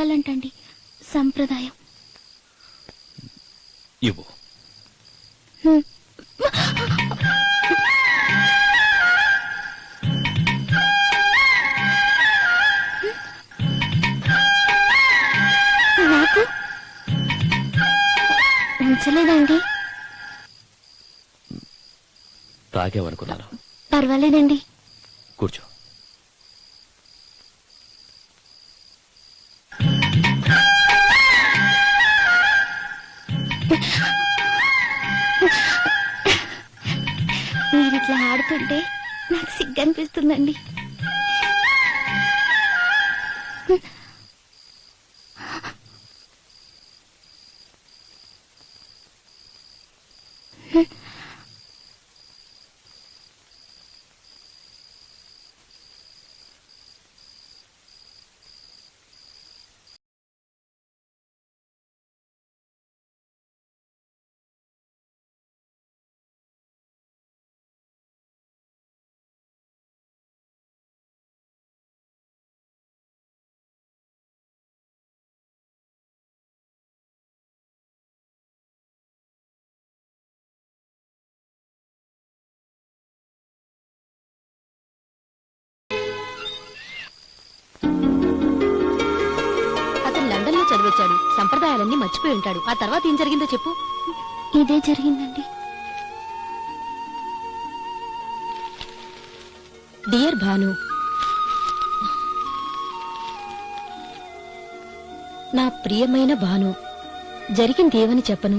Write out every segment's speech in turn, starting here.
అడగాలంటండి సంప్రదాయం. ఇవ్వు. నాకు? ఉంచలేదండి. తాగేవనుకున్నాను. పర్వాలేదండి. కూర్చో. చూస్తుంటే నాకు సిగ్గనిపిస్తుందండి. సంప్రదాయాలన్నీ మర్చిపోయి ఉంటాడు. ఆ తర్వాత ఏం జరిగిందో చెప్పు. ఇదే జరిగిందండి. డియర్ భాను నా ప్రియమైన భాను జరిగిందేమని చెప్పను?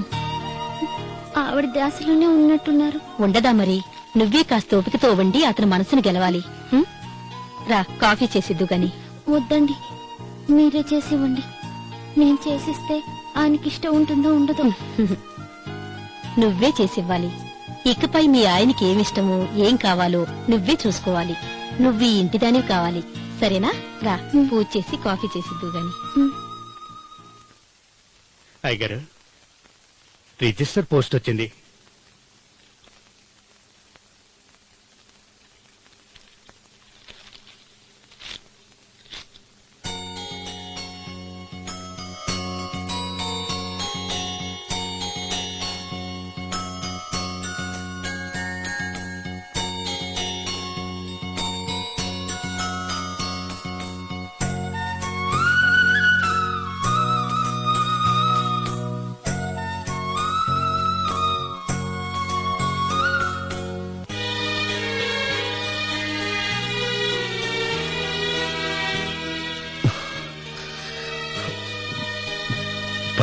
ఆవిడ దాసలోనే ఉన్నట్టున్నారు. ఉండదా మరి? నువ్వే కాస్త ఓపికతో వండి అతని మనసును గెలవాలి? రా కాఫీ చేసిద్దు గాని వద్దండి. మీరే చేసి ఇవ్వండి. నేను చేసిస్తే ఆయనకి ఇష్టం ఉంటుందో ఉండదో? నువ్వే చేసివ్వాలి. ఇకపై మీ ఆయనకి ఏమిష్టమో ఏం కావాలో నువ్వే చూసుకోవాలి. నువ్వు ఈ ఇంటిదానివి కావాలి. సరేనా? రా. పూజ చేసి కాఫీ చేసిద్దు గాని. అయ్యగారు రిజిస్టర్ పోస్ట్ వచ్చింది.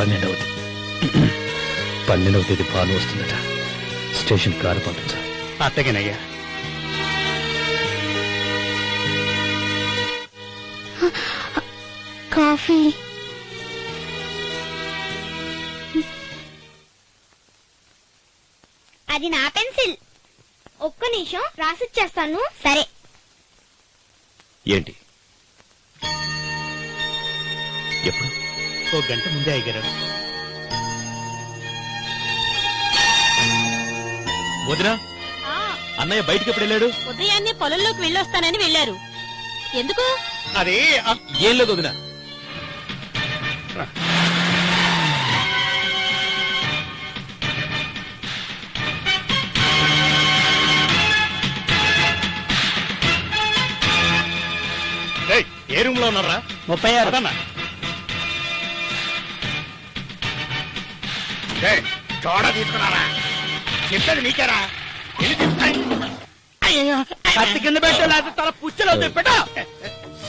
పన్నెండవ తేదీ పన్నెండవ తేదీ భాను వస్తుందట. స్టేషన్ కారు పంపించు. అత్తగేనయ్యా. కాఫీ. అది నా పెన్సిల్. ఒక్క నిమిషం రాసిచ్చేస్తాను. సరే. ఏంటి? ఓ గంట ముందే అయ్యగారు. వదినా అన్నయ్య బయటికి ఎప్పుడు వెళ్ళాడు? ఉదయాన్నే పొలంలోకి వెళ్ళొస్తానని వెళ్ళారు ఎందుకు? అదే ఏం లేదు వదినా. ఏయ్, ఏ రూమ్లో ఉన్నారా? ముప్పై ఆరు. చోడ తీసుకున్నారా? చెప్పేది నీకేరా? వెళ్ళి కత్తి కింద పెట్టు లేకపోతే తల పుచ్చలో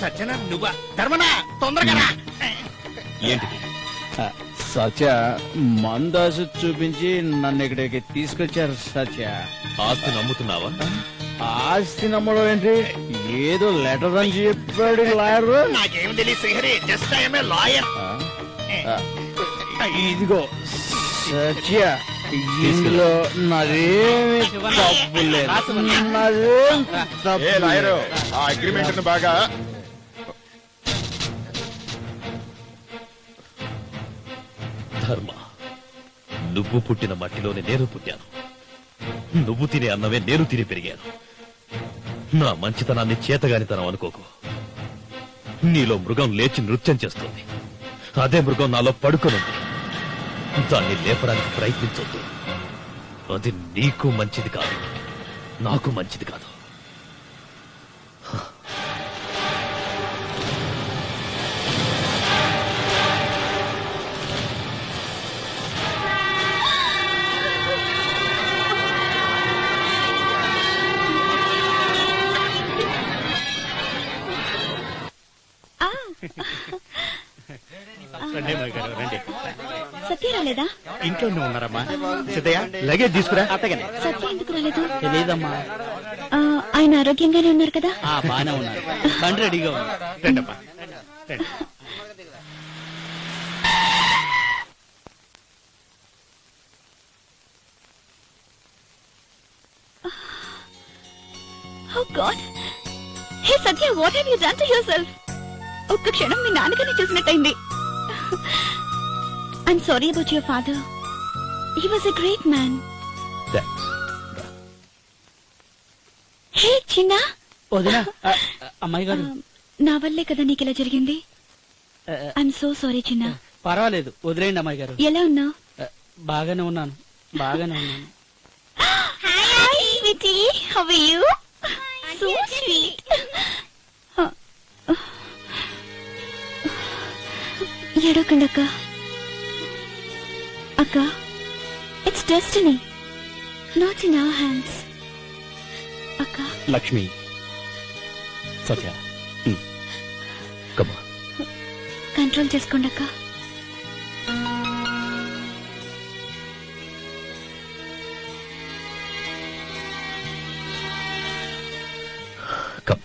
సజ్జన నువ్వా? ధర్మనా తొందరగా రా. ఏంటిది? సత్య మందాస చూపించి నన్ను ఇక్కడికి తీసుకొచ్చారు సత్య. ఆస్తి నమ్ముతున్నావా? ఆస్తి నమ్మడం ఏంటి? ఏదో లెటర్ అని చెప్పాడు లాయర్. నాకేం తెలియదు శ్రీహరి జస్ట్ ఐఎమ్ లాయర్. ఇదిగో సత్య ఇందులో నాదేమి తప్పు లేదు. నాదేం తప్పు ఏ లాయరు లేదు. ఆ అగ్రిమెంట్ బాగా ధర్మ నువ్వు పుట్టిన మట్టిలోనే నేను పుట్టాను. నువ్వు తినే అన్నమే నేను తిని పెరిగాను. నా మంచితనాన్ని చేతగానితనం అనుకోకు. నీలో మృగం లేచి నృత్యం చేస్తుంది. అదే మృగం నాలో పడుకొనుంది దాన్ని లేపడానికి ప్రయత్నించొద్దు. అది నీకు మంచిది కాదు. నాకు మంచిది కాదు. రండి అమ్మాయి గారు రండి. సత్య రాలేదా? ఇంట్లోనే ఉన్నారమ్మా. సిద్ధయ్య లగేజ్ తీసుకురా. అట్టగనే సత్య ఎందుకు రాలేదు? తెలియదమ్మా ఆ, ఆయన ఆరోగ్యంగానే ఉన్నారు కదా? ఆ బానే ఉన్నారు. బండి రెడీగా ఉంది. రండమ్మా. రండి. ఓ god. Hey Satya what have you done to yourself ఒక్క క్షణం మీ నాన్నగారిని చూసినట్టయింది. I'm sorry about your father he was a great man hey చిన్న. వదినా అమ్మాయి గారు. నా వల్లే కదా నీకు ఇలా జరిగింది? ఐఎమ్ సో సారీ చిన్న. పర్వాలేదు వదిలేయండి అమ్మాయి గారు. ఎలా ఉన్నావు? బాగానే ఉన్నాను బాగానే ఉన్నాను. Hi sweetie how are you ఏడోకండి అక్క. అక్క it's destiny not in our hands అక్క. లక్ష్మి సత్య కంట్రోల్ చేసుకోండి అక్క. కమ్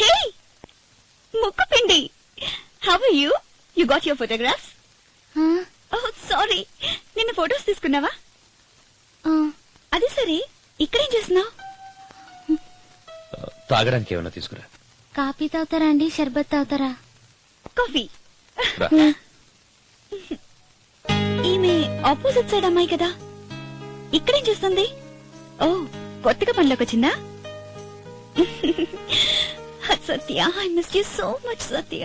హే ముక్కు పిండి how are you got your photographs oh sorry నిన్న ఫోటోస్ తీసుకున్నావా? అది సరే. ఇక్కడేం చేస్తున్నావు? తాగడానికి ఏమైనా తీసుకురా. కాఫీ తాగుతారా అండి? షర్బత్ తాగుతారా? కాఫీ. ఈమె ఆపోజిట్ సైడ్ అమ్మాయి కదా. ఇక్కడేం చేస్తుంది? ఓ కొత్తగా పనిలోకి వచ్చిందా? Satya I miss you so much Satya.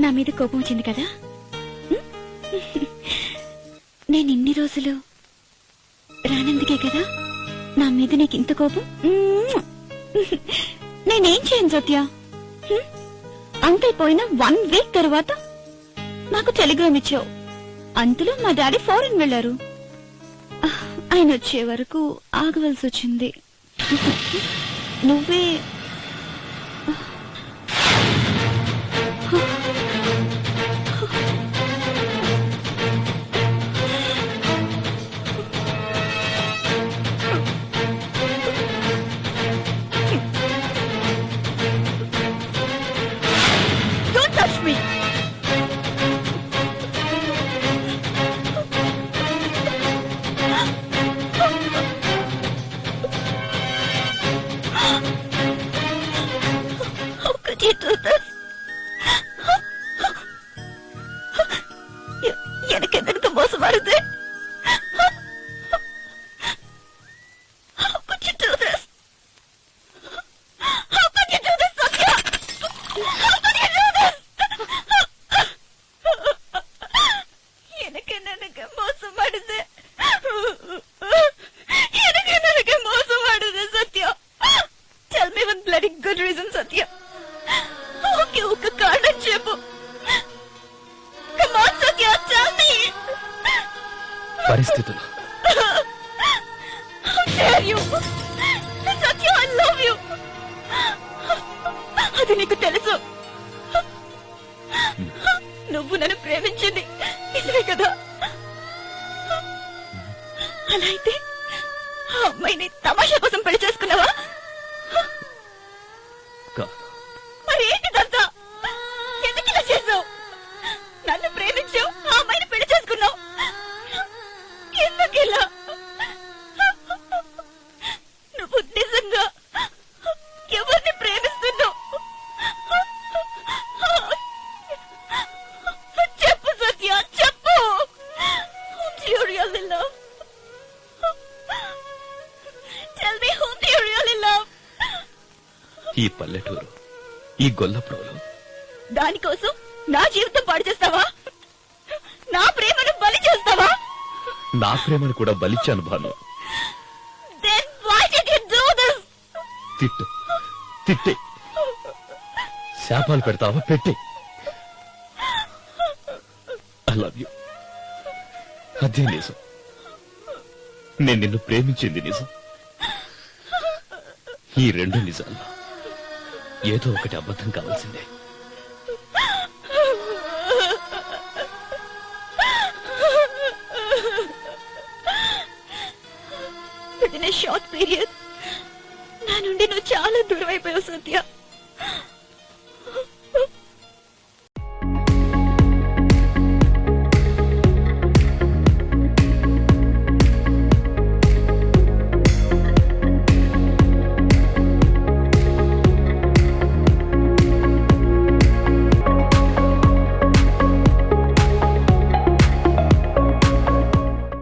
నా మీద కోపం వచ్చింది కదా? నేను ఇన్ని రోజులు రానందుకే కదా? నా మీద నీకు ఇంత కోపం? నేనేం చేయను సత్య? హ్మ్? వన్ వీక్ తర్వాత నాకు టెలిగ్రామ్ ఇచ్చావు. అంతలో మా డాడీ ఫారెన్ వెళ్ళారు ఆయన వచ్చే వరకు ఆగవలసి వచ్చింది. నువ్వే 哈 ఓకే ఒక కారణం చెప్పు. పరిస్థితులు How dare you? Satya, I love you. అది నీకు తెలుసు నువ్వు నన్ను ప్రేమించింది నిజమే కదా అలా అయితే ఆ అమ్మాయిని తమాషా కోసం పెళ్ళి చేసుకున్నావా ఈ గొల్లపురంలో. దానికోసం నా జీవితం పాడు చేస్తావా? నా ప్రేమను బలి చేస్తావా? నా ప్రేమను కూడా బలిచ్చాను భాను? తిట్టు. తిట్టే. శాపాలు పెడతావా? పెట్టే. ఐ లవ్ యూ అదే నిజం. నేను నిన్ను ప్రేమించింది నిజం. ఈ రెండు నిజాల్లో ఏదో ఒకటి అబద్ధం కావాల్సిందే. షార్ట్ పీరియడ్ నా నుండి నువ్వు చాలా దూరం అయిపోయావు సత్య.